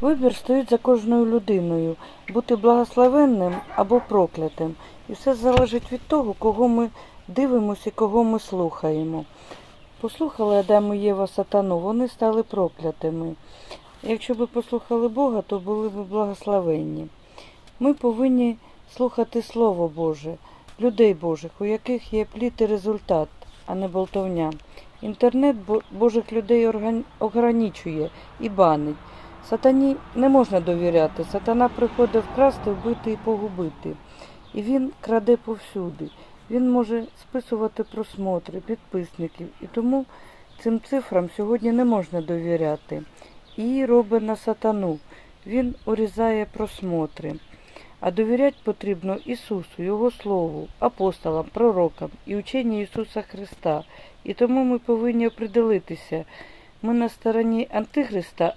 Вибір стоїть за кожною людиною бути благословенним або проклятим. І все залежить від того, кого ми дивимося і кого ми слухаємо. Послухали Адам і Єва сатану, вони стали проклятими. Якщо б послухали Бога, то були б благословенні. Ми повинні слухати Слово Боже, людей Божих, у яких є плід і результат, а не болтовня. Інтернет Божих людей ограничує і банить. Сатані не можна довіряти. Сатана приходить вкрасти, вбити і погубити. І він краде повсюди. Він може списувати просмотри, підписників. І тому цим цифрам сьогодні не можна довіряти. І робить на сатану. Він урізає просмотри. А довіряти потрібно Ісусу, Його Слову, апостолам, пророкам і ученню Ісуса Христа. І тому ми повинні определитися, ми на стороні Антихриста